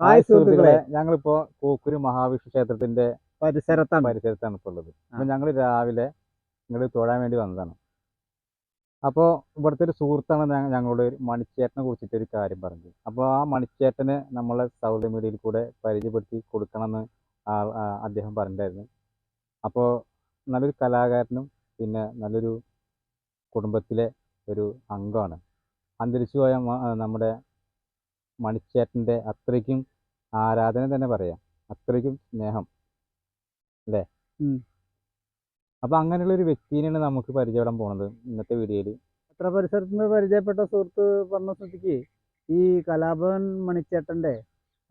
Hi സുഹൃത്തുക്കളെ. ഞങ്ങളിപ്പോ കൂക്കുരു മഹാവിഷ്ണു ക്ഷേത്രത്തിന്റെ പരിസരത്താണ്. പരിസരത്താണ് ഇപ്പോൾ ഉള്ളത് അപ്പൊ ഞങ്ങൾ രാവിലെ ഇങ്ങോട്ട് തൊഴാൻ വേണ്ടി വന്നതാണ്. അപ്പോൾ ഇവിടുത്തെ ഒരു സുഹൃത്താണ് ഞങ്ങളുടെ ഒരു മണിച്ചേട്ടനെ കുറിച്ചിട്ട് ഒരു കാര്യം പറഞ്ഞത്. അപ്പോൾ ആ മണിച്ചേട്ടനെ നമ്മളെ സൗദി മീഡിയയിൽ കൂടെ പരിചയപ്പെടുത്തി കൊടുക്കണമെന്ന് അദ്ദേഹം പറഞ്ഞിട്ടുണ്ടായിരുന്നു. അപ്പോൾ നല്ലൊരു കലാകാരനും പിന്നെ നല്ലൊരു കുടുംബത്തിലെ ഒരു അംഗമാണ്. അന്തരിച്ചു പോയ നമ്മുടെ മണിച്ചേട്ടന്റെ അത്രയ്ക്കും ആരാധന തന്നെ പറയാം. അത്രയ്ക്കും സ്നേഹം. അല്ലേ. അപ്പൊ അങ്ങനെയുള്ള ഒരു വ്യക്തിനെയാണ് നമുക്ക് പരിചയപ്പെടാൻ പോണത് ഇന്നത്തെ വീഡിയോയിൽ അത്ര പരിസരത്ത് നിന്ന് പരിചയപ്പെട്ട സുഹൃത്ത് പറഞ്ഞ സ്ഥിതിക്ക് ഈ കലാഭവൻ മണിച്ചേട്ടന്റെ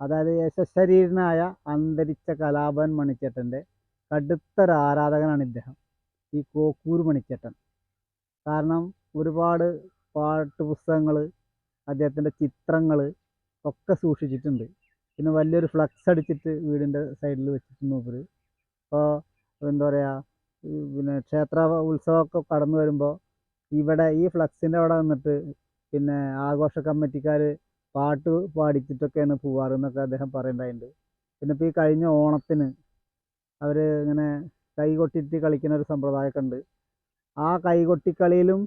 അതായത് യശശരീരനായ അന്തരിച്ച കലാഭവൻ മണിച്ചേട്ടന്റെ കടുത്തൊരു ആരാധകനാണ് ഇദ്ദേഹം. ഈ കോക്കൂർ മണിച്ചേട്ടൻ. കാരണം ഒരുപാട് പാട്ട് പുസ്തകങ്ങൾ അദ്ദേഹത്തിന്റെ ചിത്രങ്ങൾ ഒക്കെ സൂക്ഷിച്ചിട്ടുണ്ട്. പിന്നെ വലിയൊരു ഫ്ലക്സ് അടിച്ചിട്ട് വീടിന്റെ സൈഡിൽ വെച്ചിട്ടുണ്ട് മൂപ്പര് അപ്പോൾ എന്താ പറയുക പിന്നെ ക്ഷേത്ര ഉത്സവമൊക്കെ കടന്നു വരുമ്പോൾ ഇവിടെ ഈ ഫ്ലക്സിന്റെ അവിടെ നിന്നിട്ട് പിന്നെ ആഘോഷ കമ്മിറ്റിക്കാർ പാട്ട് പാടിച്ചിട്ടൊക്കെയാണ് പോവാറ് എന്നൊക്കെ അദ്ദേഹം പറയുന്നുണ്ടായിട്ടുണ്ട് പിന്നെ ഇപ്പോൾ ഈ കഴിഞ്ഞ ഓണത്തിന് അവർ ഇങ്ങനെ കൈകൊട്ടിട്ട് കളിക്കുന്ന ഒരു സമ്പ്രദായമൊക്കെ ഉണ്ട്. ആ കൈകൊട്ടിക്കളിയിലും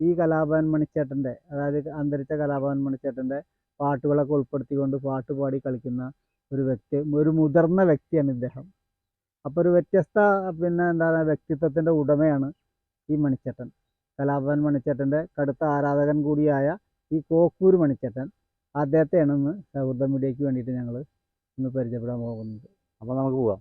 ഈ കലാഭവൻ മണിച്ചേട്ടന്റെ അതായത് അന്തരിച്ച കലാഭവൻ മണിച്ചേട്ടന്റെ പാട്ടുകളൊക്കെ ഉൾപ്പെടുത്തിക്കൊണ്ട് പാട്ട് പാടി കളിക്കുന്ന ഒരു വ്യക്തി ഒരു മുതിർന്ന വ്യക്തിയാണ് ഇദ്ദേഹം. അപ്പോൾ ഒരു വ്യത്യസ്ത പിന്നെ എന്താ പറയുക വ്യക്തിത്വത്തിന്റെ ഉടമയാണ് ഈ മണിച്ചേട്ടൻ. കലാഭവൻ മണിച്ചേട്ടന്റെ കടുത്ത ആരാധകൻ കൂടിയായ ഈ കോക്കൂർ മണിച്ചേട്ടൻ അദ്ദേഹത്തെയാണ് ഇന്ന് സൗഹൃദ മീഡിയയ്ക്ക് വേണ്ടിയിട്ട് ഞങ്ങൾ ഇന്ന് പരിചയപ്പെടാൻ പോകുന്നത്. അപ്പൊ നമുക്ക് പോവാം.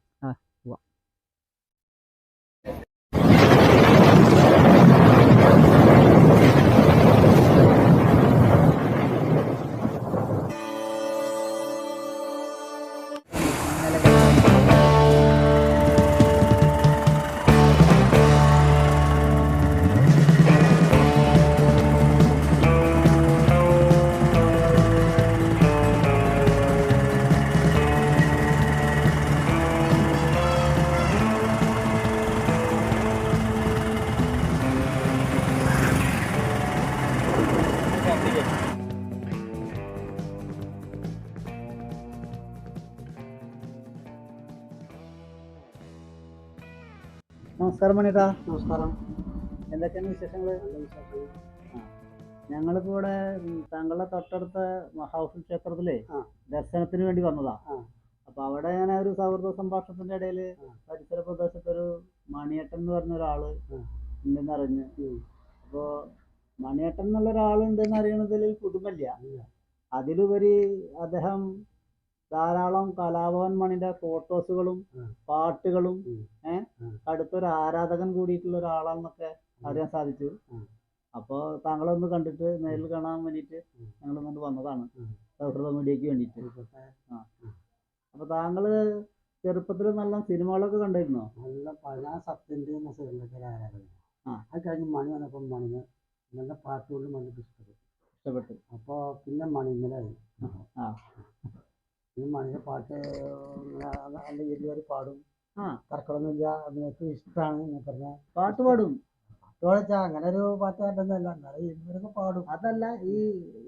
നമസ്കാരം മണിട്ടാ. നമസ്കാരം. എന്തൊക്കെയാണ് വിശേഷങ്ങൾ ഞങ്ങളിപ്പോ ഇവിടെ താങ്കളുടെ തൊട്ടടുത്ത മഹാവിഷ്ണു ക്ഷേത്രത്തിലെ ദർശനത്തിന് വേണ്ടി വന്നതാ. അപ്പൊ അവിടെ ഞാൻ ഒരു സൗഹൃദ സംഭാഷണത്തിന്റെ ഇടയിൽ പരിസര പ്രദേശത്ത് ഒരു മണിയേട്ടൻ എന്ന് പറഞ്ഞ ഒരാൾ ഉണ്ടെന്ന് അറിഞ്ഞ് അപ്പോ മണിയേട്ടൻ എന്നുള്ള ഒരാളുണ്ടെന്ന് അറിയണതിൽ പുതുമല്ല അതിലുപരി അദ്ദേഹം ധാരാളം കലാഭവൻ മണിയുടെ ഫോട്ടോസുകളും പാട്ടുകളും ഏഹ് അടുത്തൊരു ആരാധകൻ കൂടിയിട്ടുള്ള ഒരാളാണെന്നൊക്കെ അറിയാൻ സാധിച്ചു. അപ്പോൾ താങ്കളൊന്ന് കണ്ടിട്ട് നേരിൽ കാണാൻ വേണ്ടിട്ട് ഞങ്ങൾ ഇങ്ങോട്ട് വന്നതാണ്. സൗഹൃദ മീഡിയക്ക് വേണ്ടിയിട്ട്. ആ. അപ്പൊ താങ്കൾ ചെറുപ്പത്തിൽ നല്ല സിനിമകളൊക്കെ കണ്ടിരുന്നോ? നല്ല പഴയ സത്യന്റെ എന്ന സിനിമയ്ക്ക് ആരാധന ആ. അത് കഴിഞ്ഞ് മണി വന്നപ്പോൾ മണിന് നല്ല പാട്ടുകൊണ്ട് മണിക്ക് ഇഷ്ടപ്പെട്ടു. ഇഷ്ടപ്പെട്ടു. അപ്പോൾ പിന്നെ മണിമലായി. ആ. മണിയുടെ പാട്ട് നല്ല എല്ലുവരെ പാടും. തർക്കമൊന്നുമില്ല നിങ്ങൾക്ക് ഇഷ്ടമാണ് എന്ന് പറഞ്ഞ പാട്ട് പാടും. അങ്ങനെ ഒരു പാട്ടുകാരനൊന്നുമല്ല എന്നാലും എല്ലുവരൊക്കെ പാടും. അതല്ല ഈ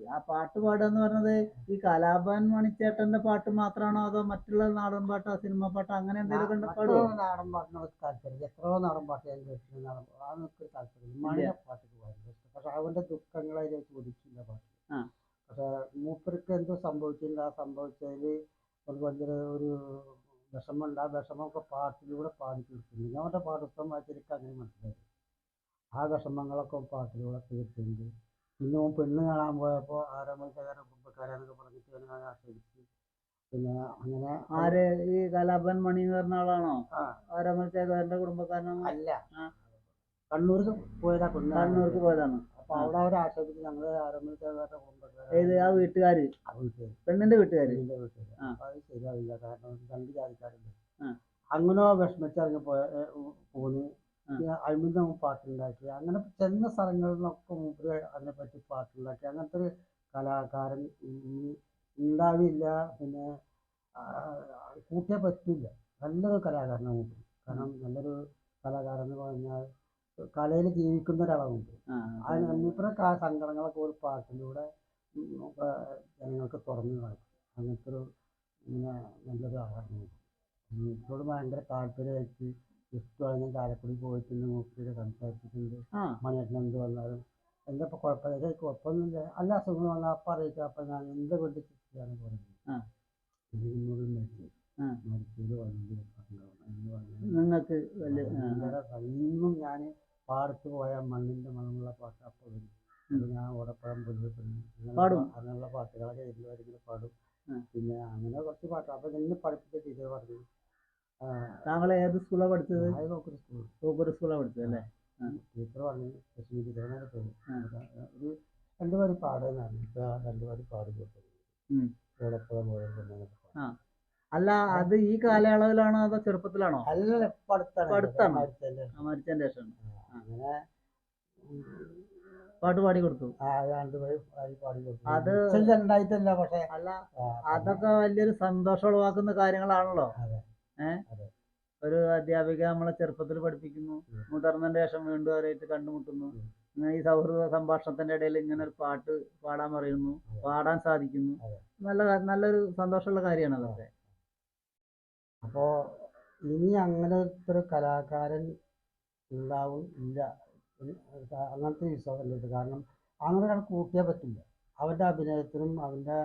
ആ പാട്ട് പാടുക എന്ന് പറഞ്ഞത് ഈ കലാഭവൻ മണിച്ചേട്ടന്റെ പാട്ട് മാത്രമാണോ അതോ മറ്റുള്ള നാടൻ പാട്ടോ സിനിമ പാട്ടോ അങ്ങനെ എന്തെങ്കിലും മറ്റുള്ള നാടൻ പാട്ടിനോട് താല്പര്യം എത്രയോ നാടൻ പാട്ട് ഞാൻ കേട്ടിട്ടുണ്ട്. നാടൻ പാട്ട്. അതൊക്കെ താല്പര്യം മണിയുടെ പാട്ടൊക്കെ ഭയങ്കര പക്ഷെ അവന്റെ ദുഃഖങ്ങൾ അതിൽ ചോദിച്ചില്ല പാട്ട്. ആ. പക്ഷെ മൂപ്പർക്ക് എന്തോ സംഭവിച്ചില്ല ആ സംഭവിച്ചതിൽ ഒരു ഭയങ്കര ഒരു വിഷമമുണ്ട്. ആ വിഷമമൊക്കെ പാട്ടിലൂടെ പാടി തീർക്കുന്നു ഞങ്ങളുടെ പാഠപുസ്തകം വായിച്ചെനിക്ക് അങ്ങനെ മനസ്സിലായി. ആ വിഷമങ്ങളൊക്കെ പാട്ടിലൂടെ തീർത്തുണ്ട് പിന്നെ ഓൻ പെണ്ണ് കാണാൻ പോയപ്പോൾ ആരാമൽക്കാരൻ കുടുംബക്കാരാന്നൊക്കെ പറഞ്ഞിട്ട് അവനെ ആശ്രയിച്ച്. പിന്നെ അങ്ങനെ ആര്? ഈ കലാപൻ മണി എന്ന് പറഞ്ഞ ആളാണോ? ആരോ ആരാമച്ചേക്കാരന്റെ കുടുംബക്കാരനാണോ? അല്ല. കണ്ണൂർക്ക് പോയതാ കണ്ണൂർക്ക് പോയതാണ്. അപ്പൊ അവിടെ അവർ ആക്ഷേപിച്ച് ഞങ്ങൾ ആരംഭിച്ചവരുടെ ഏത് ആ വീട്ടുകാര്? പെണ്ണിന്റെ വീട്ടുകാര്? ആ. അപ്പൊ അത് ശരിയാവില്ല. കാരണം രണ്ട് ജാതിക്കാരുണ്ട്. ആ. അങ്ങനെ വിഷമിച്ചിറങ്ങി പോയ പോന്ന്. ആ. പാട്ടുണ്ടാക്കി. അങ്ങനെ ചെന്ന സ്ഥലങ്ങളിൽ നിന്നൊക്കെ മൂപ്പര് അതിനെപ്പറ്റി പാട്ടുണ്ടാക്കി. അങ്ങനത്തെ ഒരു കലാകാരൻ ഇനി ഉണ്ടാവില്ല. പിന്നെ ആ, കൂട്ടിയാൽ പറ്റില്ല നല്ലൊരു കലാകാരനാണ് മൂപ്പര്. കാരണം നല്ലൊരു കലാകാരൻ എന്ന് പറഞ്ഞാൽ കലയിൽ ജീവിക്കുന്ന ഒരാളാണ് ആ, അതിന് കാ- സങ്കടങ്ങളൊക്കെ ഒരു പാട്ടിലൂടെ ജനങ്ങൾക്ക് തുറന്നു കാണിക്കും. അങ്ങനത്തെ ഒരു ഇങ്ങനെ നല്ലൊരു ആളാണ്. ഇപ്പോഴും ഭയങ്കര താല്പര്യമായിട്ട് ഇഷ്ടമാണ് ഞാൻ ചാലക്കുടി പോയിട്ടുണ്ട് മൂക്കിയുടെ സംസാരിച്ചിട്ടുണ്ട്. മണിയേട്ടൻ എന്ത് വന്നാലും. എന്താ ഇപ്പൊ കുഴപ്പമില്ല കുഴപ്പമൊന്നുമില്ല. അല്ല അസുഖങ്ങൾ വന്നാൽ അപ്പം അറിയിക്കാം. അപ്പം ഞാൻ എന്ത് കൊണ്ട് ചെയ്യാന്ന് പറയുന്നത്. ഇതിനോട് മരിച്ചു. മരിച്ചത് വലിയ നിങ്ങൾക്ക് ഇന്നും ഞാൻ പാടത്ത് പോയ മണ്ണിന്റെ മണമുള്ള പാട്ട് അപ്പോൾ വരും. ഞാൻ ഓടപ്പഴം പാടും? അങ്ങനെയുള്ള പാട്ടുകളൊക്കെ എല്ലാവരും പാടും. പിന്നെ അങ്ങനെ കുറച്ച് പാട്ട്. അപ്പൊ എന്നെ പഠിപ്പിച്ച ടീച്ചർ പറഞ്ഞു. താങ്കൾ ഏത് സ്കൂളാണ് പഠിച്ചത്? സ്കൂൾ സ്കൂളാണ് പഠിച്ചത് അല്ലേ? ടീച്ചർ പറഞ്ഞു ലക്ഷ്മി പേര് ആ. ഒരു പാടുന്നതാണ് ഇപ്പൊ ആ രണ്ടുപേര് ഓടപ്പഴം പോയ ആ. അല്ല അത് ഈ കാലയളവിലാണോ അതോ ചെറുപ്പത്തിലാണോ? അല്ല പഠിത്തം പഠിത്തം മരിച്ചതിന്റെ ശേഷം. അങ്ങനെ പാട്ട് പാടി കൊടുത്തു. ആ പാടി പാടി കൊടുത്തു. അത് മിക്സൽ ഉണ്ടായിട്ടല്ല പക്ഷെ. അല്ല അതൊക്കെ വലിയൊരു സന്തോഷം ഉളവാക്കുന്ന കാര്യങ്ങളാണല്ലോ. അതെ. ഒരു അധ്യാപിക നമ്മളെ ചെറുപ്പത്തിൽ പഠിപ്പിക്കുന്നു. മുതിർന്നതിന് മുതിർന്നതിന്റെ ശേഷം വീണ്ടും അവരായിട്ട് കണ്ടുമുട്ടുന്നു. ഇങ്ങനെ ഈ സൗഹൃദ സംഭാഷണത്തിന്റെ ഇടയിൽ ഇങ്ങനെ ഒരു പാട്ട് പാടാൻ പറയുന്നു. പാടാൻ സാധിക്കുന്നു. നല്ല നല്ലൊരു സന്തോഷമുള്ള കാര്യമാണ് അതൊക്കെ. അപ്പോ ഇനി അങ്ങനത്തെ ഒരു കലാകാരൻ ഉണ്ടാവും ഇല്ല. അങ്ങനത്തെ വിശ്വാസം ഉണ്ട് കാരണം അങ്ങനെ ഒരാൾ കൂട്ടിയാൽ പറ്റില്ല. അവന്റെ അഭിനയത്തിനും അവന്റെ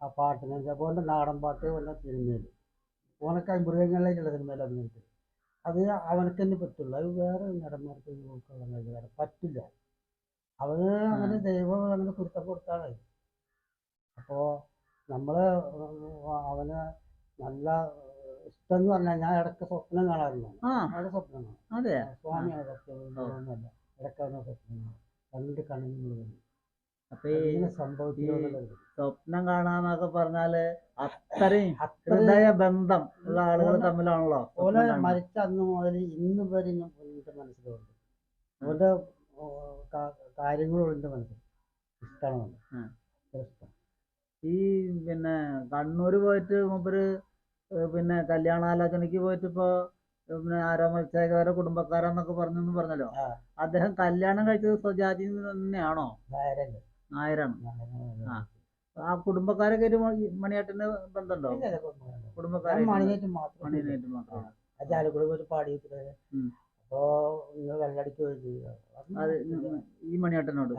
ആ പാട്ടിനും ഓന്റെ നാടൻ പാട്ട് ഓന്റെ സിനിമയിൽ ഓനൊക്കെ മൃഗങ്ങളിലേക്കുള്ള സിനിമയിൽ അഭിനയിച്ചത് അത് അവനക്ക് തന്നെ പറ്റുള്ളൂ. അത് വേറെ നടന്മാർക്ക് നോക്കാൻ പറ്റില്ല. അവന് അങ്ങനെ ദൈവം അങ്ങനെ കുരുത്തം കൊടുത്താണ്. അപ്പോൾ നമ്മൾ അവനെ നല്ല ഇഷ്ടം എന്ന് പറഞ്ഞാൽ ഞാൻ ഇടയ്ക്ക് സ്വപ്നം കാണാറുണ്ട്. ആ. അവിടെ സ്വപ്നം കാണും. അതെ. സ്വാമിയാണ് സത്യം ഒന്നുമല്ല ഇടയ്ക്ക് അവനെ സ്വപ്നം കാണും. രണ്ട് കണ്ണുകൾ അപ്പൊ ഈ സ്വപ്നം കാണാന്നൊക്കെ പറഞ്ഞാൽ അത്രയും അത്രയായ ബന്ധം ഉള്ള ആളുകൾ തമ്മിലാണല്ലോ ഓലെ മരിച്ച അന്ന് മുതൽ ഇന്ന് വരെ ഞാൻ എന്റെ മനസ്സിലുണ്ട്. ഓരോ കാര്യങ്ങളും എന്റെ മനസ്സിൽ ഇഷ്ടമാണ്. ഇഷ്ടം. ഈ പിന്നെ കണ്ണൂര് പോയിട്ട് മൂപ്പര് പിന്നെ കല്യാണാലോചനയ്ക്ക് പോയിട്ട് ഇപ്പോ പിന്നെ ആരോ മത്സരക്കാരോ കുടുംബക്കാരെന്നൊക്കെ പറഞ്ഞെന്ന് പറഞ്ഞല്ലോ. അദ്ദേഹം കല്യാണം കഴിച്ചത് സ്വജാതി തന്നെയാണോ? നായരാണ്? ആ. ആ കുടുംബക്കാരൊക്കെ ഒരു മണി- മണിയേട്ടന് ബന്ധമുണ്ടോ? ഇല്ല, ഇല്ല, കുഴപ്പമൊന്നുമില്ല. മണിയേറ്റ് മാത്രം മണിയേനായിട്ട് മാത്രമാണ് ആ. ചാലക്കുടി പോയിട്ട് പാടിയിട്ട് ഉം. അപ്പോ നിങ്ങൾ വെള്ളടിക്ക് പോയി ചെയ്യുക ഈ മണിയേട്ടനോട്?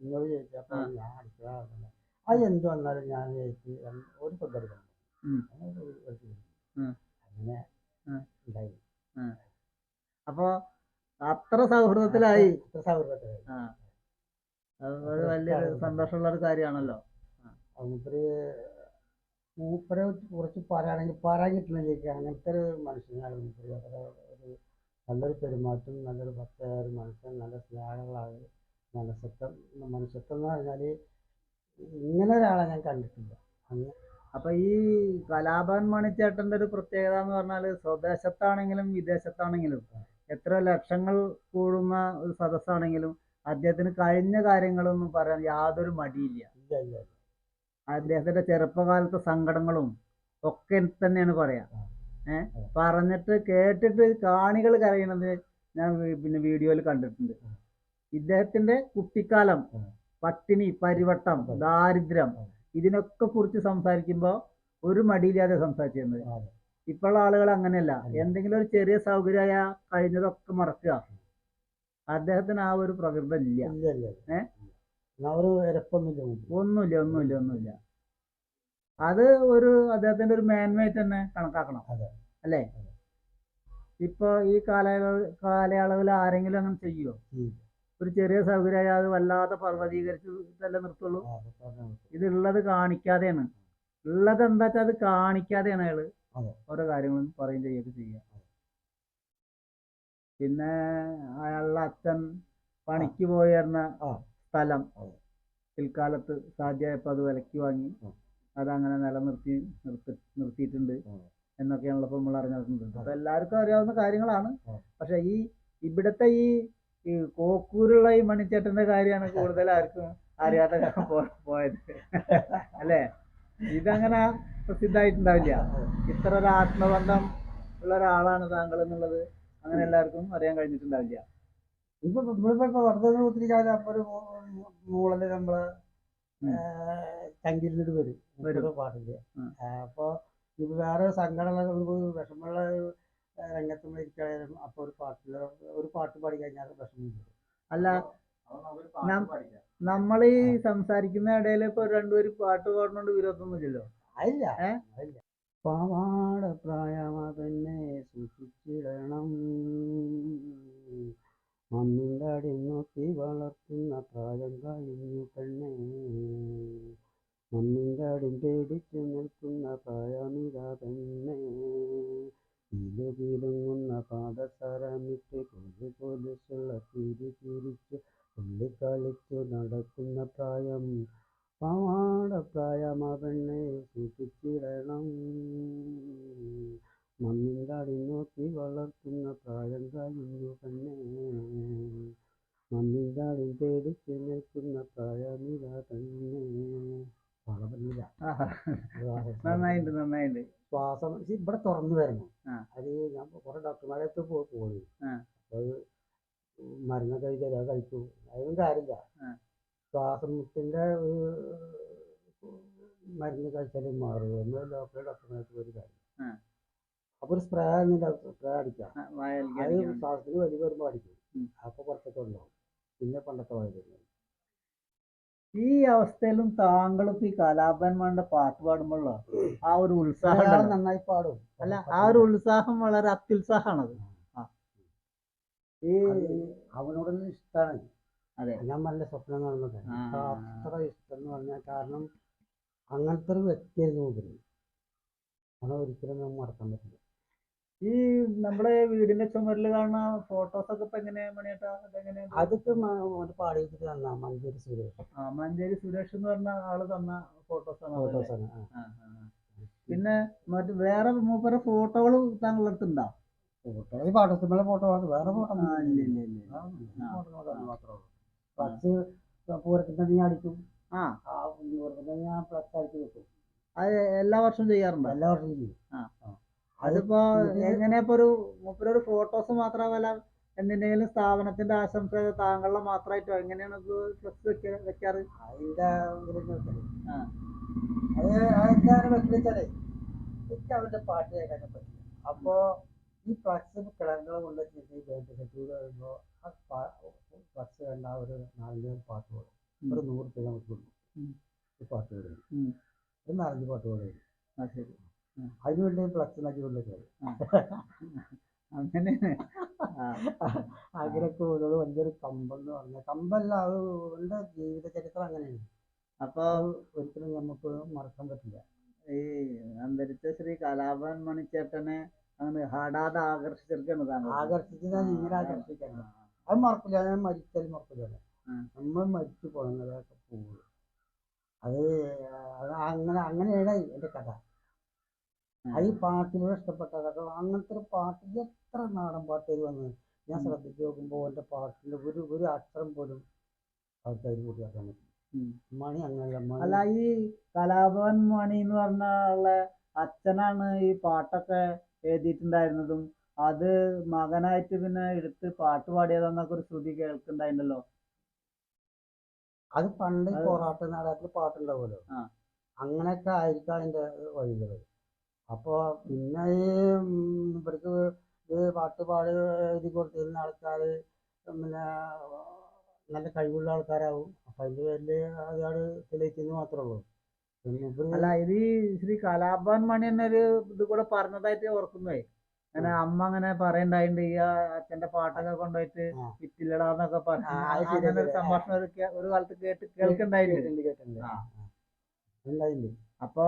നിങ്ങൾ ചോദിച്ചു. അപ്പൊ. ഞാൻ അടിക്കാറില്ല അത് എന്ത് വന്നാലും ഞാൻ ചോദിച്ചു ഒരു ഫുഡ് ഉം. അങ്ങനെ. അങ്ങനെ. ഉണ്ടായി. അപ്പൊ അത്ര സൗഹൃദത്തിലായി. അത്ര സൗഹൃദത്തിലായി. അത് വലിയൊരു സന്തോഷമുള്ള ഒരു കാര്യമാണല്ലോ. മൂപ്പര് മൂപ്പരെ കുറച്ച് പറയുകയാണെങ്കിൽ പറയാൻ കിട്ടണില്ല അങ്ങനത്തെ ഒരു മനുഷ്യനാണ് മൂപ്പര് ഒരു നല്ലൊരു പെരുമാറ്റം നല്ലൊരു ഭക്തയായ ഒരു മനുഷ്യൻ നല്ല സ്നേഹങ്ങളാണ് നല്ല മനസ്സത്വം മനുഷ്യത്വം എന്ന് പറഞ്ഞാൽ ഇങ്ങനെ ഒരാളെ ഞാൻ കണ്ടിട്ടില്ല. അങ്ങ് അപ്പൊ ഈ കലാഭവൻ മണിച്ചേട്ടന്റെ ഒരു പ്രത്യേകത എന്ന് പറഞ്ഞാൽ സ്വദേശത്താണെങ്കിലും വിദേശത്താണെങ്കിലും എത്ര ലക്ഷങ്ങൾ കൂടുന്ന ഒരു സദസ്സാണെങ്കിലും അദ്ദേഹത്തിന് കഴിഞ്ഞ കാര്യങ്ങളൊന്നും പറയാൻ യാതൊരു മടിയില്ല. അദ്ദേഹത്തിന്റെ ചെറുപ്പകാലത്തെ സങ്കടങ്ങളും ഒക്കെ തന്നെയാണ് പറയാ. ഏഹ് പറഞ്ഞിട്ട് കേട്ടിട്ട് കാണികൾ കരയണത് ഞാൻ പിന്നെ വീഡിയോയിൽ കണ്ടിട്ടുണ്ട്. ഇദ്ദേഹത്തിന്റെ കുട്ടിക്കാലം പട്ടിണി പരിവട്ടം ദാരിദ്ര്യം ഇതിനൊക്കെ കുറിച്ച് സംസാരിക്കുമ്പോൾ ഒരു മടിയില്ലാതെ സംസാരിച്ചിരുന്നത്. ഇപ്പോഴുള്ള ആളുകൾ അങ്ങനെയല്ല. എന്തെങ്കിലും ഒരു ചെറിയ സൗകര്യമായ കഴിഞ്ഞതൊക്കെ മറക്കുക അദ്ദേഹത്തിന് ആ ഒരു പ്രകൃതം ഇല്ല ഏഹ്. ഒന്നുമില്ല ഒന്നുമില്ല ഒന്നുമില്ല അത് ഒരു അദ്ദേഹത്തിന്റെ ഒരു മേന്മയായിട്ട് തന്നെ കണക്കാക്കണം. അല്ലേ. ഇപ്പൊ ഈ കാലയളവ് കാലയളവിൽ ആരെങ്കിലും അങ്ങനെ ചെയ്യുമോ. ഒരു ചെറിയ സൗകര്യമായ അത് വല്ലാതെ പർവതീകരിച്ച് തന്നെ നിർത്തുള്ളൂ. ആ, അതൊക്കെ പറഞ്ഞാ മതി. ഇത് ഉള്ളത് കാണിക്കാതെയാണ്. ഉള്ളത് എന്താ വെച്ചാൽ അത് കാണിക്കാതെയാണ് അയാൾ ഓരോ കാര്യങ്ങളും പറയും ചെയ്യുകയൊക്കെ ചെയ്യുക. പിന്നെ അയാളുടെ അച്ഛൻ പണിക്ക് പോയിരുന്ന. സ്ഥലം. പിൽക്കാലത്ത് സാധ്യമായപ്പോൾ അത് വിലക്ക് വാങ്ങി. അത് അതങ്ങനെ നിലനിർത്തി നിർത്തി നിർത്തിയിട്ടുണ്ട്. എന്നൊക്കെയാണല്ലോ ഇപ്പൊ നമ്മൾ അറിഞ്ഞിട്ടുണ്ട്. അപ്പൊ എല്ലാവർക്കും അറിയാവുന്ന കാര്യങ്ങളാണ്. പക്ഷെ ഈ ഇവിടുത്തെ ഈ ഈ കോക്കൂരുള്ള ഈ മണിച്ചേട്ടന്റെ കാര്യമാണ് കൂടുതൽ ആർക്കും അറിയാത്ത പോയത്. അല്ലേ? ഇതങ്ങനെ പ്രസിദ്ധമായിട്ടുണ്ടാവില്ല ഇത്ര ഒരു ആത്മബന്ധം ഉള്ള ഒരാളാണ് താങ്കൾ എന്നുള്ളത് അങ്ങനെ എല്ലാവർക്കും അറിയാൻ കഴിഞ്ഞിട്ടുണ്ടാവില്ല. ഇപ്പൊ നമ്മളിപ്പോ ഇപ്പൊ വെറുതെ ഒന്ന് ഒത്തിരി കാലം അപ്പൊ ഒരു മൂ- മൂളൽ നമ്മൾ. ചങ്കിലിട്ട് വരും. പാടില്ല. അപ്പൊ ഇപ്പൊ വേറെ സങ്കടമുള്ള വിഷമമുള്ള രംഗത്ത് നമ്മൾ ഇരിക്കുകയായാലും അപ്പോൾ ഒരു പാട്ടിൽ ഒരു പാട്ട് പാടി കഴിഞ്ഞാൽ വിഷമം വരും. അല്ല നമ്മൾ ഈ സംസാരിക്കുന്ന ഇടയിൽ ഇപ്പൊ രണ്ടുപേരും പാട്ട് പാടുന്നോണ്ട് വിരോധമൊന്നുമില്ലല്ലോ? അല്ല പാവാട പ്രായമാ പാവാട പ്രായമതന്നെ സൂക്ഷിച്ചിടണം മണ്ണിന്റെ അടി നോക്കി വളർത്തുന്ന പ്രായം കഴിഞ്ഞു പെണ്ണേ മണ്ണിന്റെ അടി പേടിച്ചു നിൽക്കുന്ന പ്രായമിതാ പെണ്ണേ ഇലു കിലുങ്ങുന്ന പാദസരമിട്ട് കൊലു കൊലുസുള്ള തിരി തിരിച്ച് തുള്ളി കളിച്ചു നടക്കുന്ന പ്രായം പാവാട പ്രായമാ പെണ്ണെ സൂക്ഷിച്ചിടണം മണ്ണിന്റെ അടി നോക്കി വളർത്തുന്ന പ്രായം കഴിഞ്ഞു പെണ്ണെ മണ്ണിന്റെ അടി പേടിച്ച് നിൽക്കുന്ന പ്രായമില്ല പെണ്ണെ വളമില്ല ആഹാ. നന്നായിട്ടുണ്ട് നന്നായിട്ടുണ്ട് ശ്വാസം ഇത് ഇവിടെ തുറന്നു വരണം. അത് ഞാൻ കുറെ ഡോക്ടർമാരെ അടുത്ത് പോയി. അത് മരുന്നൊക്കെ കഴിച്ചാൽ അത് കഴിച്ചു. അതൊന്നും കാര്യമില്ല. ശ്വാസമുട്ടിന്റെ ശ്വാസം ഒരു മരുന്ന് കഴിച്ചാലും മാറും എന്ന് ഡോക്ടറെ ഡോക്ടർമാർക്ക് ഒരു കാര്യം. അപ്പൊ ഒരു സ്പ്രേ സ്പ്രേ അടിക്കാം. അത്. ശ്വാസത്തിന് വലിയ വരുമ്പോൾ അടിക്കും. അപ്പൊ കുറച്ചൊക്കെ ഉണ്ടാവും. പിന്നെ പണ്ടത്തെ വായു ഈ അവസ്ഥയിലും താങ്കൾക്ക് ഈ കലാപന്മാരുടെ പാട്ട് പാടുമ്പോഴോ ആ ഒരു ഉത്സാഹം നന്നായി പാടും. അല്ല ആ ഒരു ഉത്സാഹം വളരെ അത്യുത്സാഹമാണത്. ആ. ഈ അത് അവനോടുള്ള ഇഷ്ടമാണ് അതെ. ഞാൻ നല്ല സ്വപ്നം കാണുന്നത്. അത്ര ഇഷ്ടം എന്ന് പറഞ്ഞാൽ കാരണം അങ്ങനത്തെ ഒരു വ്യക്തിയായിരുന്നു മൂപ്പര് അത് ഒരിക്കലും നമുക്ക് മറക്കാൻ പറ്റില്ല. ഈ നമ്മുടെ വീടിന്റെ ചുമരിൽ കാണുന്ന ഫോട്ടോസ് ഒക്കെ ഇപ്പൊ എങ്ങനെയാ മണിയേട്ടാ? അതെങ്ങനെ അതൊക്കെ ഒരു പാടി വെച്ചിട്ട് മഞ്ചേരി സുരേഷ്. ആ മഞ്ചേരി സുരേഷ് എന്ന് പറഞ്ഞ ആൾ തന്ന ഫോട്ടോസ് ആണ് ഫോട്ടോസ് ഫോട്ടോസാണ് ആ, ആ, ആ. പിന്നെ മറ്റു വേറെ മൂപ്പര ഫോട്ടോകൾ താങ്കളുടെ അടുത്തുണ്ടോ? ഫോട്ടോ ഈ പാട്ടത്തിലുള്ള ഫോട്ടോ ആണ് വേറെ ഫോട്ടോ ആ, ഇല്ല, ഇല്ല, ഇല്ല. പൂരത്തിന്റെ നീ അടിക്കും. ആ. ആ പൂരത്തിന്റെ ഞാൻ പ്ലസ് അടിച്ചു വെക്കും. അത് എല്ലാ വർഷവും ചെയ്യാറുണ്ടോ? എല്ലാ വർഷവും ചെയ്യും. ആ. അതിപ്പോ എങ്ങനെ ഇപ്പൊ ഒരു മൂപ്പരൊരു ഫോട്ടോസ് മാത്രമല്ല എന്തിന്റെങ്കിലും സ്ഥാപനത്തിന്റെ ആശംസ താങ്കളുടെ മാത്രമായിട്ടോ? എങ്ങനെയാണ് ഫ്ലക്സ് വെക്ക വെക്കാറ്? അതിന്റെ. അത് വെക്കലെച്ചാലേ എനിക്ക് അവന്റെ പാട്ട് കേൾക്കാൻ പറ്റില്ല. അപ്പോ ഈ ഫ്ലക്സ് കിളങ്ങളെ കൊണ്ട് വേണ്ടി കഴിയുമ്പോൾ ആ ഫ്ലക്സ് കണ്ട ഒരു നാലഞ്ചു പാട്ട് പാടും. ഒരു നൂറ് രൂപ നമുക്ക് കൊടുക്കും. പാട്ട് പാടും. ഒരു നാലഞ്ച് പാട്ട് പാടും. ആ ശരി അതിന് വേണ്ടി ഫ്ലക്സ് ഉണ്ടാക്കി കൊണ്ടൊക്കെ അങ്ങനെ ആ. അങ്ങനെയൊക്കെ ഓരോട് വലിയൊരു കമ്പെന്ന് പറഞ്ഞാൽ കമ്പല്ല അത് അവന്റെ ജീവിത ചരിത്രം അങ്ങനെയാണ്. അപ്പൊ ഒരിക്കലും നമുക്ക് മറക്കാൻ പറ്റില്ല. ഈ അന്തരിച്ച ശ്രീ കലാഭവൻ മണിച്ചേട്ടനെ അങ്ങനെ ഹാടാതെ ആകർഷിച്ചെടുക്കാണ് താങ്കൾ. ആകർഷിച്ചാൽ ഇങ്ങനെ ആകർഷിക്കാൻ അത്. മറക്കില്ല ഞാൻ മരിച്ചാലും മറക്കില്ല. നമ്മൾ മരിച്ചു പോകുന്നതൊക്കെ പോകുള്ളൂ അത് അങ്ങനെ അങ്ങനെയാണ് എന്റെ കഥ. അത് ഈ പാട്ടിനോട് ഇഷ്ടപ്പെട്ട കാരണം അങ്ങനത്തെ ഒരു പാട്ട് എത്ര നാടൻ പാട്ടുകൾ വന്ന് ഞാൻ ശ്രദ്ധിച്ചു നോക്കുമ്പോൾ എന്റെ പാട്ടിന്റെ ഒരു ഒരു അക്ഷരം പോലും ആൾക്കാർ കൂട്ടിയാക്കാൻ. മണി അങ്ങനെയല്ല മണി അല്ല ഈ കലാഭവൻ മണി എന്ന് പറഞ്ഞ ആളെ അച്ഛനാണ് ഈ പാട്ടൊക്കെ എഴുതിയിട്ടുണ്ടായിരുന്നതും. അത് മകനായിട്ട് പിന്നെ എടുത്ത് പാട്ട് പാടിയതെന്നൊക്കെ ഒരു ശ്രുതി കേൾക്കുന്നുണ്ടായിരുന്നല്ലോ. അത് പണ്ട് പോറാട്ട് നാടകത്തിൽ പാട്ടുണ്ടാവുമല്ലോ. അങ്ങനെയൊക്കെ ആയിരിക്കാം അതിന്റെ വഴികൾ. അപ്പോൾ പിന്നെ ഈ ഇവർക്ക് ഈ പാട്ട് പാടി എഴുതി കൊടുത്തിരുന്ന ആൾക്കാർ പിന്നെ നല്ല കഴിവുള്ള ആൾക്കാരാവും. അപ്പം അതിന്റെ പേരിൽ അയാൾ തെളിയിക്കുന്നു മാത്രമേ ഉള്ളൂ. അല്ല ഇത് ഈ ശ്രീ കലാഭവൻ മണി തന്നെ ഒരു ഇത് കൂടെ പറഞ്ഞതായിട്ട് ഓർക്കുന്നേ. അങ്ങനെ അമ്മ അങ്ങനെ പറയണ്ടായിണ്ട് ഈ അച്ഛന്റെ പാട്ടൊക്കെ കൊണ്ടുപോയിട്ട്. വിറ്റില്ലടാന്നൊക്കെ പറഞ്ഞു. അങ്ങനെ ഒരു. സംഭാഷണം ഒരു ഒരു കാലത്ത് കേട്ട് കേൾക്കണ്ടായിട്ടുണ്ട് കേട്ടിട്ടുണ്ട്, അപ്പൊ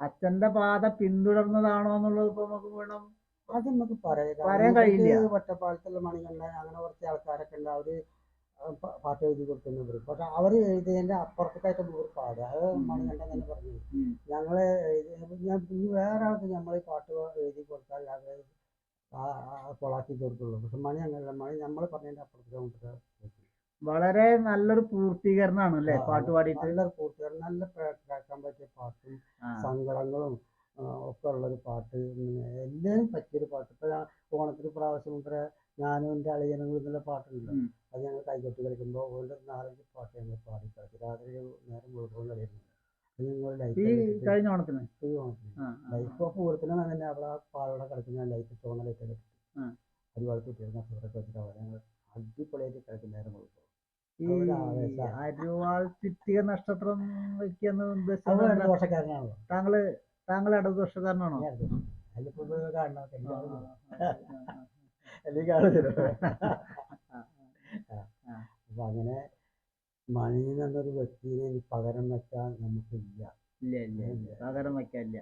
അച്ഛന്റെ പാത പിന്തുടർന്നതാണോ എന്നുള്ളത് ഇപ്പൊ നമുക്ക് വേണം അത് നമുക്ക് പറയാം. പറയാൻ കഴിയില്ല. ഒറ്റപ്പാലത്തുള്ള മണികണ്ഠൻ അങ്ങനെ കുറച്ച് ആൾക്കാരൊക്കെ ഉണ്ട്. അവർ പാട്ട് എഴുതി കൊടുക്കുന്നവർ പക്ഷെ അവർ എഴുതിയതിന്റെ അപ്പുറത്തേക്കായിട്ട് ഇവർ പാടുക അത് മണികണ്ഠൻ തന്നെ പറഞ്ഞു. ഞങ്ങൾ ഞാൻ ഇനി വേറെ ആൾക്ക് നമ്മൾ ഈ പാട്ട് എഴുതി കൊടുത്താൽ ആ കൊളാക്കി തീർക്കുള്ളൂ പക്ഷെ മണി അങ്ങനെയല്ല മണി നമ്മൾ പറഞ്ഞതിന്റെ അപ്പുറത്തേക്ക് അങ്ങോട്ട് വളരെ നല്ലൊരു പൂർത്തീകരണമാണ് അല്ലേ? പാട്ട് പാടിയിട്ട്. നല്ല പൂർത്തീകരണം നല്ല കേൾക്കാൻ പറ്റിയ പാട്ടും. സങ്കടങ്ങളും ഒക്കെ ഉള്ളൊരു പാട്ട്. എല്ലാം എല്ലാവരും പറ്റിയൊരു പാട്ട്. ഇപ്പൊ ഞാൻ ഓണത്തിന് പ്രാവശ്യം മുതലേ ഞാനും എന്റെ അളിയനും എന്നുള്ള പാട്ടുണ്ടല്ലോ. അത് ഞങ്ങൾ കൈകൊട്ടി കളിക്കുമ്പോൾ ഓരോ നാലഞ്ച് പാട്ട് ഞങ്ങൾ പാടി കളിച്ചു രാത്രി നേരം മുഴുവൻ കളിയിരുന്നു ഈ കഴിഞ്ഞ ഓണത്തിന്? ഓണത്തിന്. ആ, ആ, ലൈഫ് ഓഫ് കൊടുക്കുന്ന തന്നെ അവിടെ പാലവിടെ കിടക്കുന്ന ലൈറ്റ് ചുവന്ന ലൈറ്റ് ആ. ഒരു വളർത്തി തീർന്ന ചോറൊക്കെ വെച്ചിട്ട് അവിടെ അടിപൊളിയായിട്ട് കളിക്കുന്ന നേരം ഈ. അരുവാൾ ചുറ്റിക നക്ഷത്രം വെക്കുന്ന അത് ഉദ്ദേശം രണ്ട് ദോഷക്കാരനാണല്ലോ താങ്കൾ താങ്കൾ ഇടതുപക്ഷക്കാരനാണോ. അപ്പൊ അങ്ങനെ മണി എന്നൊരു വ്യക്തിനെ പകരം വെക്കാൻ നമുക്കില്ല പകരം വെക്കാനില്ല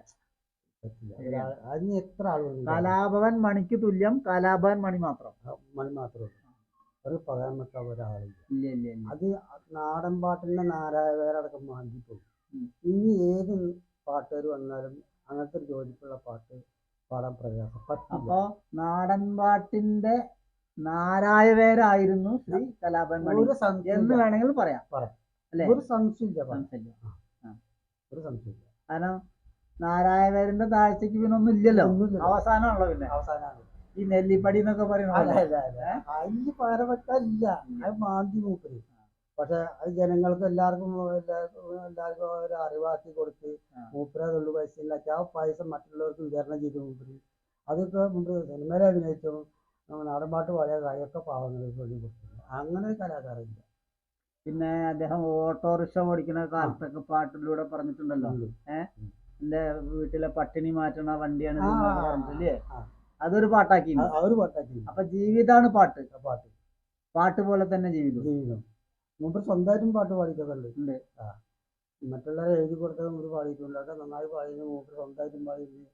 അതിന് എത്ര ആളുകൾ കലാഭവൻ മണിക്ക് തുല്യം കലാഭവൻ മണി മാത്രം മണി മാത്രമേ ഉള്ളൂ ഒരു പറയാൻ വെക്കാൻ ഒരാളില്ല. അത് നാടൻ പാട്ടിന്റെ നാരായണടക്കം മാറ്റി പോകും. ഉം. ഇനി ഏത് പാട്ടുകാർ വന്നാലും അങ്ങനത്തെ ഒരു ജോലിക്കുള്ള പാട്ട് പാടാൻ പ്രയാസം അപ്പോ നാടൻ പാട്ടിന്റെ നാരായവേരായിരുന്നു ശ്രീ കലാപൻ മണി എന്ന് വേണമെങ്കിൽ പറയാം. പറയാം. ഒരു സംശയം. സംശയമില്ല. ഒരു സംശയമില്ല. കാരണം നാരായവേരന്റെ താഴ്ചക്ക് പിന്നെ ഒന്നും ഇല്ലല്ലോ. അവസാനമാണല്ലോ പിന്നെ. അവസാനമാണ്. ഈ നെല്ലിപ്പടി എന്നൊക്കെ അതിന് പകരപ്പെട്ടല്ല അത് മാന്തി മൂപ്പര്. പക്ഷെ അത് ജനങ്ങൾക്ക് എല്ലാവർക്കും എല്ലാവർക്കും ഒരു അറിവാക്കി കൊടുത്ത്. മൂപ്പര തൊള്ളു പൈസ ഉണ്ടാക്കി ആ പൈസ മറ്റുള്ളവർക്ക് വിതരണം ചെയ്തു മൂപ്പര്. അതൊക്കെ മുമ്പ് സിനിമയിൽ അഭിനയിച്ചു. നാടൻപാട്ട് പാടിയ കാര്യമൊക്കെ പാവങ്ങൾക്ക് വേണ്ടി കൊടുത്തു അങ്ങനെ ഒരു കലാകാരമില്ല പിന്നെ അദ്ദേഹം ഓട്ടോറിക്ഷ ഓടിക്കുന്ന കാലത്തൊക്കെ പാട്ടിലൂടെ പറഞ്ഞിട്ടുണ്ടല്ലോ. ഏഹ് എന്റെ വീട്ടിലെ പട്ടിണി മാറ്റണ വണ്ടിയാണ് പറഞ്ഞിട്ടില്ലേ. അതൊരു പാട്ടാക്കി അപ്പൊ ജീവിതാണ് പാട്ട്. പാട്ട്. പാട്ട് പോലെ തന്നെ ജീവിതം. ജീവിതം. മുമ്പ് സ്വന്തമായിട്ടും പാട്ട് ഉണ്ട്. ആ. മറ്റുള്ളവരെ എഴുതി കൊടുത്തത് മുമ്പ് പാടിയിട്ടുണ്ട്. അതൊക്കെ നന്നായി പാടിയിരുന്നു മൂപ്പർ സ്വന്തമായിട്ടും പാടിയിരുന്നു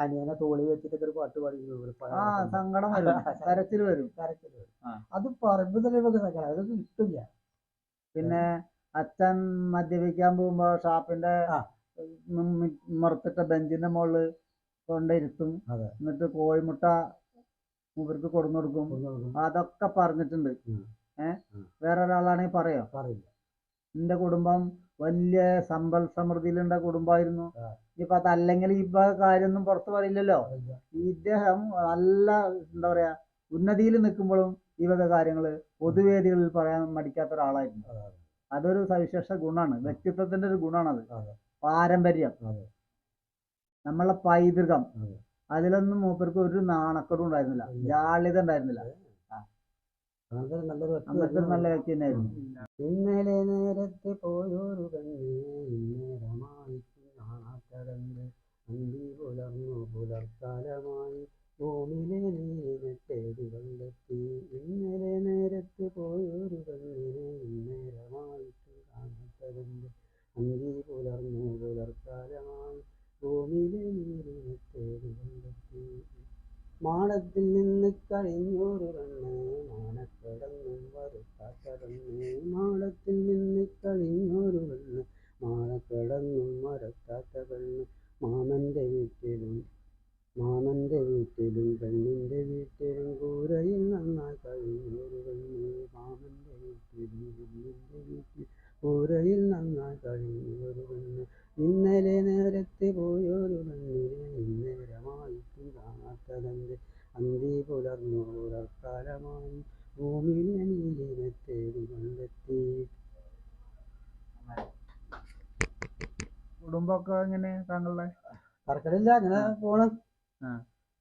അനിയനെ തോളി വെച്ചിട്ടൊക്കെ ഒരു പാട്ട് പാടിയിരുന്നു ആ സങ്കടം വരും. കരച്ചിൽ വരും. കരച്ചിൽ വരും. ആ. അത് പറയുമ്പോ തന്നെ നമുക്ക് സങ്കടം. കിട്ടില്ല പിന്നെ അച്ഛൻ മദ്യപിക്കാൻ പോകുമ്പോ ഷാപ്പിന്റെ മുറത്തിട്ട മറുത്തിട്ട ബെഞ്ചിന്റെ മുകളിൽ കൊണ്ടിരുത്തും. എന്നിട്ട് കോഴിമുട്ട മൂപ്പർക്ക് കൊടുന്നു കൊടുക്കും. അതൊക്കെ പറഞ്ഞിട്ടുണ്ട്. ഏഹ് വേറെ ഒരാളാണെങ്കിൽ പറയോ? പറയില്ല. എന്റെ കുടുംബം വലിയ സമ്പൽ സമൃദ്ധിയിലുണ്ട കുടുംബമായിരുന്നു. ഇപ്പൊ അതല്ലെങ്കിൽ ഇപ്പൊ കാര്യമൊന്നും പുറത്ത് പറയില്ലല്ലോ. പറയില്ല. ഇദ്ദേഹം നല്ല എന്താ പറയാ ഉന്നതിയിൽ നിൽക്കുമ്പോഴും ഈ വക കാര്യങ്ങൾ പൊതുവേദികളിൽ പറയാൻ മടിക്കാത്ത ഒരാളായിരുന്നു. അതൊരു സവിശേഷ ഗുണാണ് വ്യക്തിത്വത്തിന്റെ ഒരു ഗുണാണത് പാരമ്പര്യം. നമ്മളെ പൈതൃകം. അതിലൊന്നും മൂപ്പർക്ക് ഒരു നാണക്കേടും ഉണ്ടായിരുന്നില്ല. ജാള്യത ഉണ്ടായിരുന്നില്ല. ഒരു നല്ല വ്യക്തി തന്നെയായിരുന്നു. ഇന്നലെ നേരത്തെ പോയൊരു കണ്ണേ ഇന്നേരമായിട്ട് കാണാത്തടന്ന് അന്തി പുലർന്നു പുലർക്കാലമായി ഭൂമിയിലെ നീരിനെ തേടി കണ്ടെത്തി. ഇന്നലെ നേരത്തെ പോയൊരു കണ്ണിനെ ഇന്നേരമായിട്ട് കാണാത്തടന്ന് അന്തി പുലർന്നു പുലർക്കാലമായി മാടത്തിൽ നിന്ന് കഴിഞ്ഞൊരു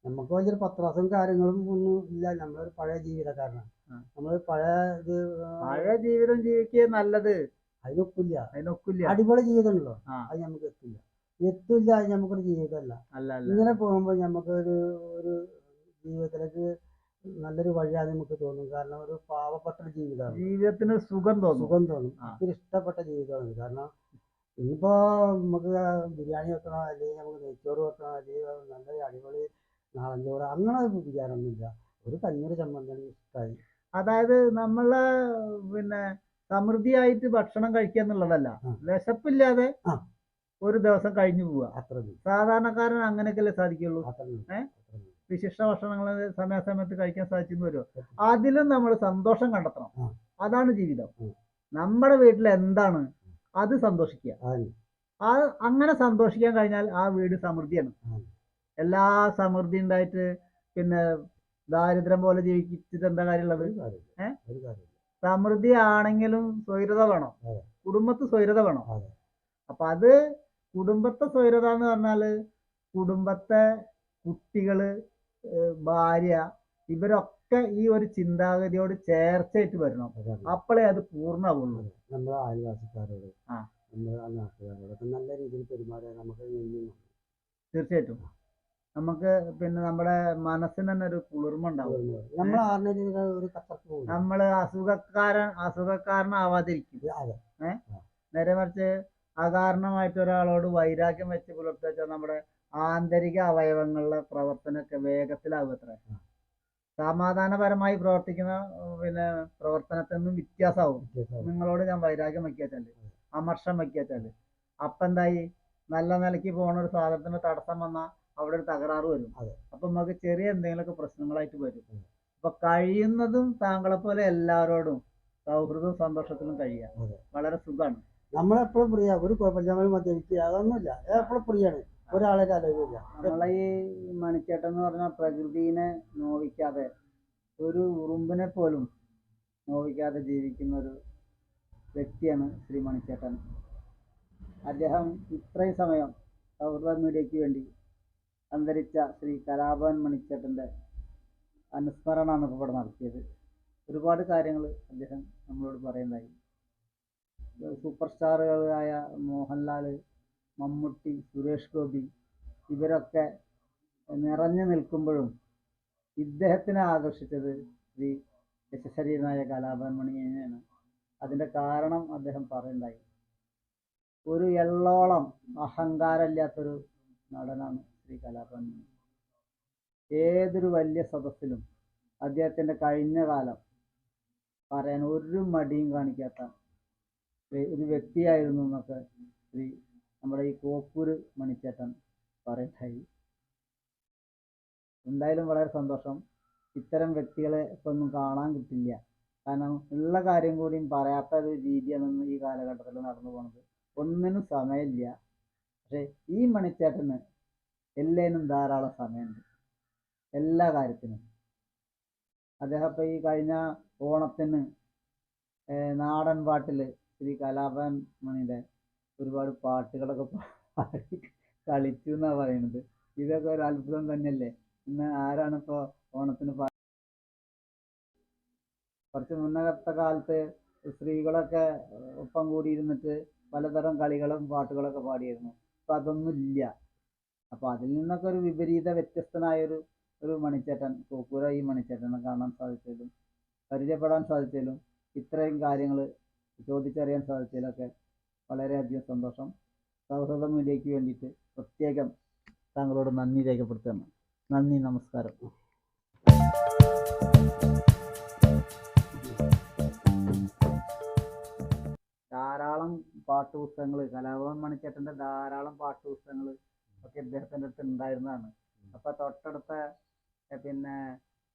നമുക്ക് വലിയൊരു പത്രാസും കാര്യങ്ങളും ഒന്നും ഇല്ല. നമ്മളൊരു പഴയ ജീവിതക്കാരനാണ്. നമ്മൾ പഴയ ഇത് പഴയ ജീവിതം ജീവിക്കുക നല്ലത്. അതിനൊക്കില്ല. അതിനൊക്കില്ല. അടിപൊളി ജീവിതമുണ്ടല്ലോ. അത് നമുക്ക് എത്തില്ല. എത്തില്ല അത് നമുക്കൊരു ജീവിതമല്ല. ഇങ്ങനെ പോകുമ്പോൾ നമുക്കൊരു ഒരു ജീവിതത്തിലേക്ക് നല്ലൊരു വഴിയാണ് നമുക്ക് തോന്നും. കാരണം ഒരു പാവപ്പെട്ട ജീവിതമാണ്. ജീവിതത്തിന് സുഖം തോന്നും. സുഖം തോന്നും. ഇഷ്ടപ്പെട്ട ജീവിതമാണ്. കാരണം ഇന്നിപ്പോ നമുക്ക് ബിരിയാണി വെക്കണോ? അല്ലെങ്കിൽ നമുക്ക് നെയ്ച്ചോറ് വെക്കണോ? അല്ലെങ്കിൽ നല്ല അടിപൊളി നാളഞ്ചോറ് ചോറ് അങ്ങനെ വിചാരമൊന്നുമില്ല. ഒരു കഞ്ഞൂറ് ചമ്മന്തി ഇഷ്ടമായി അതായത് നമ്മളെ പിന്നെ സമൃദ്ധിയായിട്ട് ഭക്ഷണം കഴിക്കുക എന്നുള്ളതല്ല. വിശപ്പില്ലാതെ ഒരു ദിവസം കഴിഞ്ഞു പോവുക. അത്ര. സാധാരണക്കാരൻ അങ്ങനെയൊക്കെയല്ലേ സാധിക്കുള്ളൂ. വിശിഷ്ട ഭക്ഷണങ്ങൾ സമയാസമയത്ത് കഴിക്കാൻ സാധിച്ചെന്ന് വരുമോ? അതിലും നമ്മൾ സന്തോഷം കണ്ടെത്തണം. അതാണ് ജീവിതം. നമ്മുടെ വീട്ടിൽ എന്താണ് അത് സന്തോഷിക്കുക. ആ അങ്ങനെ സന്തോഷിക്കാൻ കഴിഞ്ഞാൽ ആ വീട് സമൃദ്ധിയാണ്. എല്ലാ സമൃദ്ധി ഉണ്ടായിട്ട് പിന്നെ ദാരിദ്ര്യം പോലെ ജീവിച്ചിട്ട് എന്താ കാര്യമുള്ളത്. സമൃദ്ധി ആണെങ്കിലും സ്വൈരത വേണം. കുടുംബത്ത് സ്വൈരത വേണം. അപ്പൊ അത് കുടുംബത്തെ സ്വൈരത എന്ന് പറഞ്ഞാൽ കുടുംബത്തെ കുട്ടികൾ ഭാര്യ ഇവരൊക്കെ ഈ ഒരു ചിന്താഗതിയോട് ചേർച്ചയായിട്ട് വരണം. അപ്പോഴേ അത്. പൂർണമാവുള്ളൂ. നമ്മുടെ അയൽവാസിക്കാരോട്. നമ്മുടെ നാട്ടുകാരോടൊക്കെ നല്ല രീതിയിൽ പെരുമാറിയാൽ നമുക്ക് തീർച്ചയായിട്ടും. നമുക്ക് പിന്നെ നമ്മുടെ മനസ്സിന് തന്നെ ഒരു കുളിർമ ഉണ്ടാവും. നമ്മൾ അസുഖക്കാരൻ അസുഖക്കാരനാവാതിരിക്കും. അതെ നേരെ മറിച്ച് അകാരണമായിട്ട് ഒരാളോട് വൈരാഗ്യം വെച്ച് പുലർത്തിച്ചാൽ വെച്ചാൽ നമ്മുടെ ആന്തരിക അവയവങ്ങളിലെ പ്രവർത്തനമൊക്കെ വേഗത്തിലാവും അത്ര സമാധാനപരമായി പ്രവർത്തിക്കുന്ന പിന്നെ പ്രവർത്തനത്തിൽ നിന്നും വ്യത്യാസമാവും. നിങ്ങളോട് ഞാൻ വൈരാഗ്യം വയ്ക്കാച്ചാൽ അമർഷം വയ്ക്കാച്ചാൽ അപ്പൊ എന്തായി? നല്ല നിലയ്ക്ക് പോണ ഒരു സാധനത്തിന് തടസ്സം വന്നാൽ അവിടെ ഒരു തകരാറ് വരും. അപ്പൊ നമുക്ക് ചെറിയ എന്തെങ്കിലുമൊക്കെ പ്രശ്നങ്ങളായിട്ട് വരും. അപ്പൊ കഴിയുന്നതും താങ്കളെ പോലെ എല്ലാവരോടും സൗഹൃദവും സന്തോഷത്തിലും കഴിയാം. വളരെ സുഖമാണ് നമ്മളെപ്പോഴും ഫ്രീ ഒരു കുഴപ്പമില്ല. നമ്മൾ മദ്യപിക്കുക. അതൊന്നുമില്ല. എപ്പോഴും ഫ്രീ ആണ് ഈ മണിച്ചേട്ടൻ എന്ന് പറഞ്ഞ പ്രകൃതിനെ നോവിക്കാതെ ഒരു ഉറുമ്പിനെ പോലും നോവിക്കാതെ ജീവിക്കുന്ന ഒരു വ്യക്തിയാണ് ശ്രീ മണിച്ചേട്ടൻ. അദ്ദേഹം ഇത്രയും സമയം സൗഹൃദ മീഡിയയ്ക്ക് വേണ്ടി അന്തരിച്ച ശ്രീ കലാഭവൻ മണിച്ചേട്ടന്റെ അനുസ്മരണമാണ് ഇപ്പോൾ ഇവിടെ നടത്തിയത്. ഒരുപാട് കാര്യങ്ങൾ അദ്ദേഹം നമ്മളോട് പറയുന്നതായി. സൂപ്പർ സ്റ്റാറുകളായ മോഹൻലാൽ മമ്മൂട്ടി സുരേഷ് ഗോപി ഇവരൊക്കെ നിറഞ്ഞു നിൽക്കുമ്പോഴും ഇദ്ദേഹത്തിനെ ആകർഷിച്ചത് ശ്രീ യശശരീരനായ കലാഭവൻ മണിയാണ് അതിന്റെ കാരണം അദ്ദേഹം പറയുണ്ടായി ഒരു എള്ളോളം അഹങ്കാരമില്ലാത്തൊരു നടനാണ് ശ്രീ കലാഭവൻ മണി. ഏതൊരു വലിയ സദസ്സിലും അദ്ദേഹത്തിന്റെ കഴിഞ്ഞ കാലം പറയാൻ ഒരു മടിയും കാണിക്കാത്ത ഒരു വ്യക്തിയായിരുന്നു എന്നൊക്കെ ശ്രീ നമ്മുടെ ഈ കോപ്പൂര് മണിച്ചേട്ടൻ പറയട്ടായി എന്തായാലും വളരെ സന്തോഷം. ഇത്തരം വ്യക്തികളെ ഇപ്പൊ ഒന്നും കാണാൻ കിട്ടില്ല. കാരണം ഉള്ള കാര്യം കൂടിയും പറയാത്ത ഒരു രീതിയാണ് ഈ കാലഘട്ടത്തിൽ നടന്നു പോകുന്നത് ഒന്നിനും സമയമില്ല. പക്ഷെ ഈ മണിച്ചേട്ടന് എല്ലേനും ധാരാളം സമയമുണ്ട്. എല്ലാ കാര്യത്തിനും. അദ്ദേഹം ഈ കഴിഞ്ഞ ഓണത്തിന് നാടൻ പാട്ടിൽ ശ്രീ കലാഭവൻ മണിയുടെ ഒരുപാട് പാട്ടുകളൊക്കെ പാടി കളിച്ചു എന്നാ പറയുന്നത് ഇതൊക്കെ ഒരു അത്ഭുതം തന്നെയല്ലേ? ഇന്ന് ആരാണ് ഇപ്പോ ഓണത്തിന് കുറച്ച് മുന്നത്തെ കാലത്ത് സ്ത്രീകളൊക്കെ ഒപ്പം കൂടിയിരുന്നിട്ട് പലതരം കളികളും പാട്ടുകളൊക്കെ പാടിയിരുന്നു. അപ്പൊ അതൊന്നും ഇല്ല. അപ്പൊ അതിൽ നിന്നൊക്കെ ഒരു വിപരീത വ്യത്യസ്തനായൊരു ഒരു ഒരു മണിച്ചേട്ടൻ കോക്കൂര ഈ മണിച്ചേട്ടനെ കാണാൻ സാധിച്ചതിലും പരിചയപ്പെടാൻ സാധിച്ചതിലും ഇത്രയും കാര്യങ്ങൾ ചോദിച്ചറിയാൻ സാധിച്ചതിലൊക്കെ വളരെയധികം സന്തോഷം. സൗഹൃദ മീഡിയയ്ക്ക് വേണ്ടിയിട്ട് പ്രത്യേകം താങ്കളോട് നന്ദി രേഖപ്പെടുത്തുന്നു. നന്ദി നമസ്കാരം. ധാരാളം പാട്ടുപുസ്തകങ്ങൾ കലാഭവൻ മണിച്ചേട്ടന്റെ ധാരാളം പാട്ടുപുസ്തകങ്ങൾ ഒക്കെ ഇദ്ദേഹത്തിന്റെ അടുത്ത് ഉണ്ടായിരുന്നതാണ്. അപ്പോൾ തൊട്ടടുത്ത പിന്നെ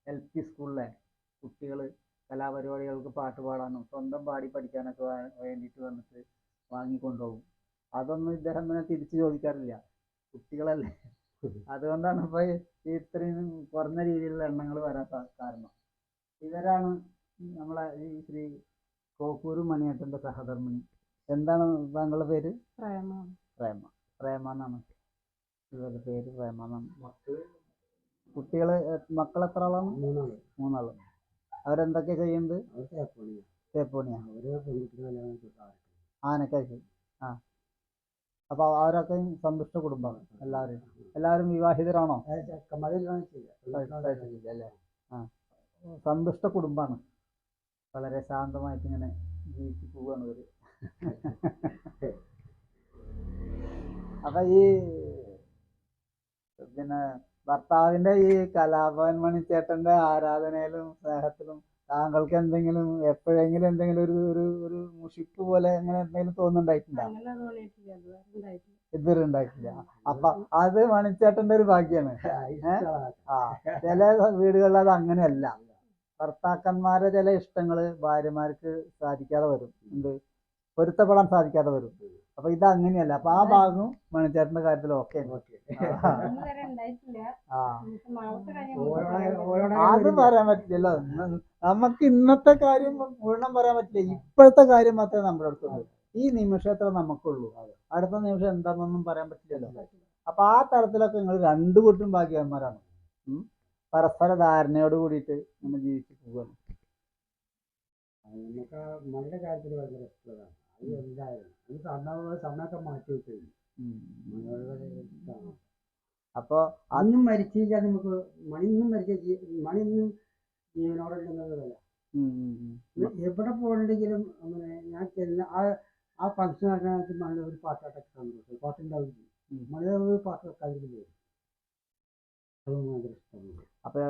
എൽ പി സ്കൂളിലെ കുട്ടികൾ കലാപരിപാടികൾക്ക് പാട്ട് പാടാനും സ്വന്തം പാടി പഠിക്കാനൊക്കെ വേണ്ടിയിട്ട് വന്നിട്ട് വാങ്ങിക്കൊണ്ടുപോകും. അതൊന്നും ഇദ്ദേഹം പിന്നെ തിരിച്ചു ചോദിക്കാറില്ല. കുട്ടികളല്ലേ. അതുകൊണ്ടാണ് ഇപ്പൊ ഇത്രയും കുറഞ്ഞ രീതിയിലുള്ള എണ്ണങ്ങൾ വരാൻ കാരണം. ഇവരാണ് നമ്മളെ ഈ ശ്രീ കോക്കൂര് മണിയേട്ടന്റെ സഹധർമ്മിണി. എന്താണ് താങ്കളുടെ പേര്? പ്രേമ. പ്രേമ. പ്രേമ എന്നാണ് ഇവരുടെ പേര്. പ്രേമ എന്നാണ്. കുട്ടികൾ മക്കൾ എത്ര ആളാണ്? മൂന്നാൾ. മൂന്നാൾ. അവരെന്തൊക്കെ ചെയ്യുന്നത്? അവർ തേപ്പണിയാ കല്യാണം ആ. അപ്പൊ അവരൊക്കെ സന്തുഷ്ട കുടുംബമാണ് എല്ലാവരും. എല്ലാവരും വിവാഹിതരാണോ? ആ. സന്തുഷ്ട കുടുംബാണ് വളരെ ശാന്തമായിട്ട് ഇങ്ങനെ ജീവിച്ചു പോവാണ് ഇവർ. അപ്പൊ ഈ പിന്നെ ഭർത്താവിന്റെ ഈ കലാഭവൻ മണിച്ചേട്ടന്റെ ആരാധനയിലും സ്നേഹത്തിലും താങ്കൾക്ക് എന്തെങ്കിലും എപ്പോഴെങ്കിലും എന്തെങ്കിലും ഒരു ഒരു ഒരു മുഷിപ്പ് പോലെ അങ്ങനെ എന്തെങ്കിലും തോന്നുന്നുണ്ടായിട്ടുണ്ടോ? ഇതുവരെ ഉണ്ടായിട്ടില്ല അപ്പൊ അത് മണിച്ചേട്ടന്റെ ഒരു ഭാഗ്യാണ്. ആ ചില വീടുകളിൽ അത് അങ്ങനെയല്ല. ഭർത്താക്കന്മാരെ ചില ഇഷ്ടങ്ങൾ ഭാര്യമാർക്ക് സാധിക്കാതെ വരും. എന്ത്? പൊരുത്തപ്പെടാൻ സാധിക്കാതെ വരും. അപ്പൊ ഇത് അങ്ങനെയല്ല. അപ്പൊ ആ ഭാഗം മണിച്ചേട്ടന്റെ കാര്യത്തിൽ ഓക്കെ അത് പറയാൻ പറ്റില്ല നമുക്ക് ഇന്നത്തെ കാര്യം മുഴുവൻ പറയാൻ പറ്റില്ല. ഇപ്പോഴത്തെ കാര്യം മാത്രമേ നമ്മുടെ അടുത്തുള്ളൂ ഈ നിമിഷത്തെ നമുക്കുള്ളൂ. അടുത്ത നിമിഷം എന്താണെന്നൊന്നും പറയാൻ പറ്റില്ലല്ലോ. അപ്പൊ ആ തരത്തിലൊക്കെ നിങ്ങൾ രണ്ടു കൂട്ടും ഭാഗ്യവാന്മാരാണ്. പരസ്പര ധാരണയോട് കൂടിയിട്ട് നമ്മൾ ജീവിച്ചു പോവുകയാണ്. നല്ല കാര്യത്തിൽ ഭയങ്കര അത് എന്തായാലും അത് സമയം സമയമൊക്കെ മാറ്റി അപ്പൊ അന്നും മരിച്ചില്ല നമുക്ക് മണിന്നും മരിച്ച മണിന്നും ജീവനോടെ ഇല്ലെന്നുള്ളതല്ല. എവിടെ പോകണ്ടെങ്കിലും അങ്ങനെ ഞാൻ ചെന്ന ആ ആ ഫംഗ്ഷൻ നടക്കുന്ന മണി ഒരു പാട്ടാട്ടൊക്കെ സന്തോഷം. പാട്ടുണ്ടാവില്ല അവധി മഴ ഒരു പാട്ട് വെക്കാതിരിക്കില്ല അത് ഭയങ്കര ഇഷ്ടമാണ്. അപ്പൊ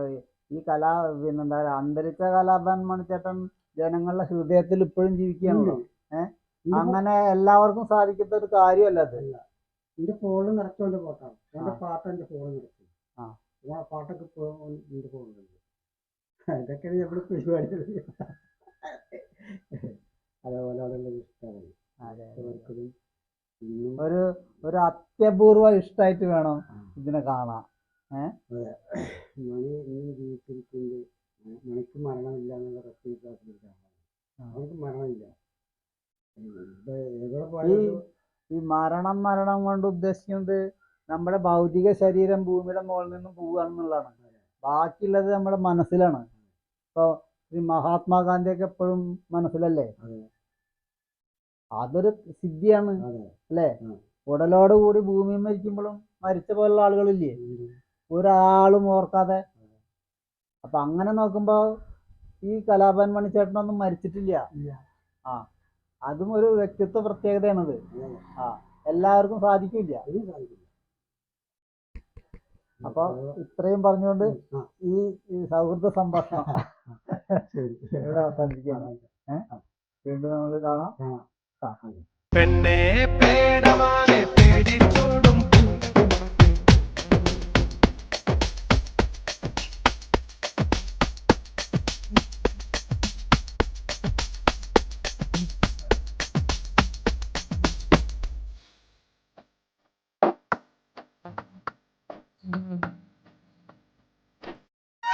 ഈ കലാ പിന്നെന്താ അന്തരിച്ച കലാഭവൻ മണിച്ചേട്ടൻ ജനങ്ങളുടെ ഹൃദയത്തിൽ ഇപ്പോഴും ജീവിക്കുകയാണല്ലോ. ഏഹ് അങ്ങനെ എല്ലാവർക്കും സാധിക്കുന്ന ഒരു കാര്യമല്ല അത്. എന്റെ ഫോണിൽ നിറച്ചോണ്ട് പോട്ടാണ് എന്റെ. പാട്ട് എന്റെ ഫോണിൽ നിറച്ചു. ആ. പാട്ടൊക്കെ ഇപ്പോൾ എന്റെ ഫോണിലുണ്ട് അതൊക്കെ നമ്മുടെ പരിപാടികൾ അതേപോലെ അവിടെ ഓരോരുത്തരും ഇന്നും ഒരു ഒരു അത്യപൂർവ ഇഷ്ടമായിട്ട് വേണം ഇതിനെ കാണാൻ. മണി ഇന്നും ജീവിച്ചിരിക്കുന്നത് മണിക്ക് മരണമില്ല എന്നുള്ള. അവർക്ക് മരണമില്ല. ഈ ഈ മരണം മരണം കൊണ്ട് ഉദ്ദേശിക്കുന്നത് നമ്മുടെ ഭൗതിക ശരീരം ഭൂമിയുടെ മുകളിൽ നിന്നും പോവുകയാണെന്നുള്ളതാണ്. ബാക്കിയുള്ളത് നമ്മുടെ മനസ്സിലാണ്. ഇപ്പൊ ഈ മഹാത്മാഗാന്ധിയൊക്കെ എപ്പോഴും മനസ്സിലല്ലേ? അതൊരു സിദ്ധിയാണ്. അല്ലേ. ഉടലോട് കൂടി ഭൂമിയിൽ മരിക്കുമ്പോഴും മരിച്ച പോലുള്ള ആളുകളില്ലേ? ഒരാളും ഓർക്കാതെ. അപ്പൊ അങ്ങനെ നോക്കുമ്പോ ഈ കലാഭവൻ മണിച്ചേട്ടനൊന്നും മരിച്ചിട്ടില്ല. ആ. അതും ഒരു വ്യക്തിത്വ പ്രത്യേകതയാണത്. അത് ആ എല്ലാവർക്കും സാധിക്കില്ല. അപ്പൊ ഇത്രയും പറഞ്ഞുകൊണ്ട് ഈ സൗഹൃദ സംഭാഷണം ശരി. ഇവിടെ അവസാനിപ്പിക്കുകയാണ്. വീണ്ടും നമ്മൾ കാണാം. പെണ്ണെ പേടമാനെ പേടിച്ചോടും.